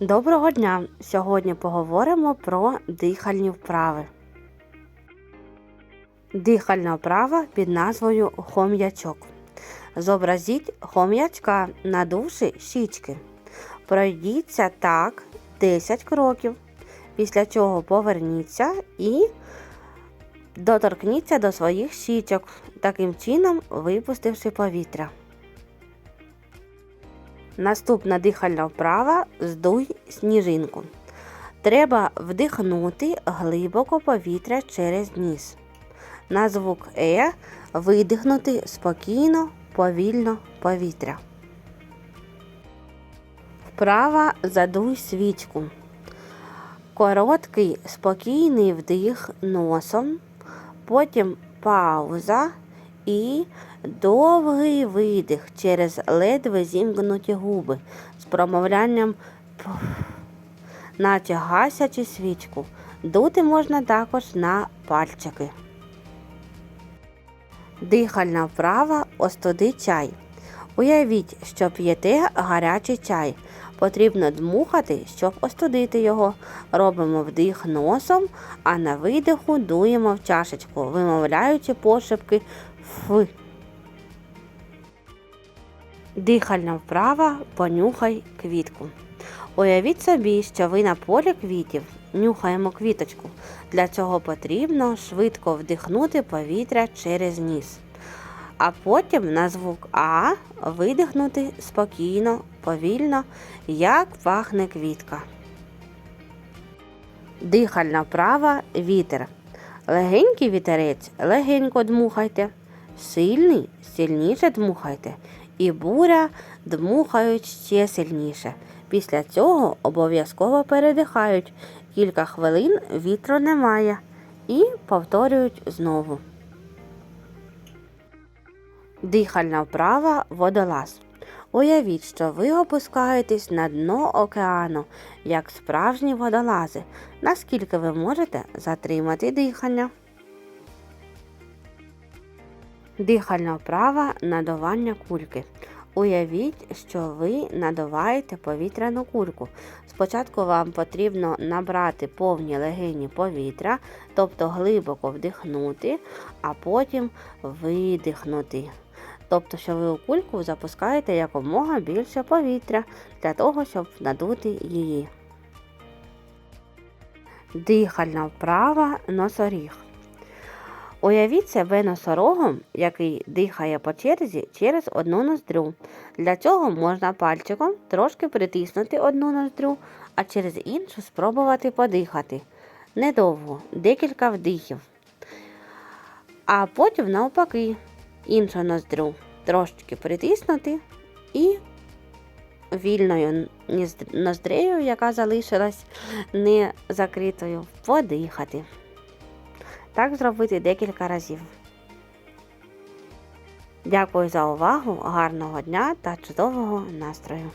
Доброго дня! Сьогодні поговоримо про дихальні вправи. Дихальна вправа під назвою хом'ячок. Зобразіть хом'ячка, надувши щічки. Пройдіться так 10 кроків, після чого поверніться і доторкніться до своїх щічок, таким чином випустивши повітря. Наступна дихальна вправа здуй сніжинку. Треба вдихнути глибоко повітря через ніс. На звук Е видихнути спокійно, повільно повітря. Вправа задуй свічку. Короткий спокійний вдих носом, потім пауза і довгий видих через ледве зімкнуті губи з промовлянням наче гасячи свічку. Дути можна також на пальчики. Дихальна вправа остуди чай. Уявіть, що п'єте гарячий чай. Потрібно дмухати, щоб остудити його. Робимо вдих носом, а на видиху дуємо в чашечку, вимовляючи пошепки Ф. Дихальна вправа понюхай квітку. Уявіть собі, що ви на полі квітів нюхаємо квіточку. Для цього потрібно швидко вдихнути повітря через ніс. А потім на звук А видихнути спокійно, повільно, як пахне квітка. Дихальна вправа вітер. Легенький вітерець легенько дмухайте, сильний сильніше дмухайте. І буря дмухають ще сильніше. Після цього обов'язково передихають. Кілька хвилин вітру немає. І повторюють знову. Дихальна вправа водолаз. Уявіть, що ви опускаєтесь на дно океану, як справжні водолази. Наскільки ви можете затримати дихання? Дихальна вправа надування кульки. Уявіть, що ви надуваєте повітряну кульку. Спочатку вам потрібно набрати повні легені повітря, тобто глибоко вдихнути, а потім видихнути. Тобто, що ви у кульку запускаєте якомога більше повітря для того, щоб надути її. Дихальна вправа носоріг. Уявіть себе носорогом, який дихає по черзі через одну ноздрю. Для цього можна пальчиком трошки притиснути одну ноздрю, а через іншу спробувати подихати. Недовго, декілька вдихів. А потім навпаки іншу ноздрю трошечки притиснути і вільною ноздрею, яка залишилась не закритою, подихати. Так зробити декілька разів. Дякую за увагу, гарного дня та чудового настрою!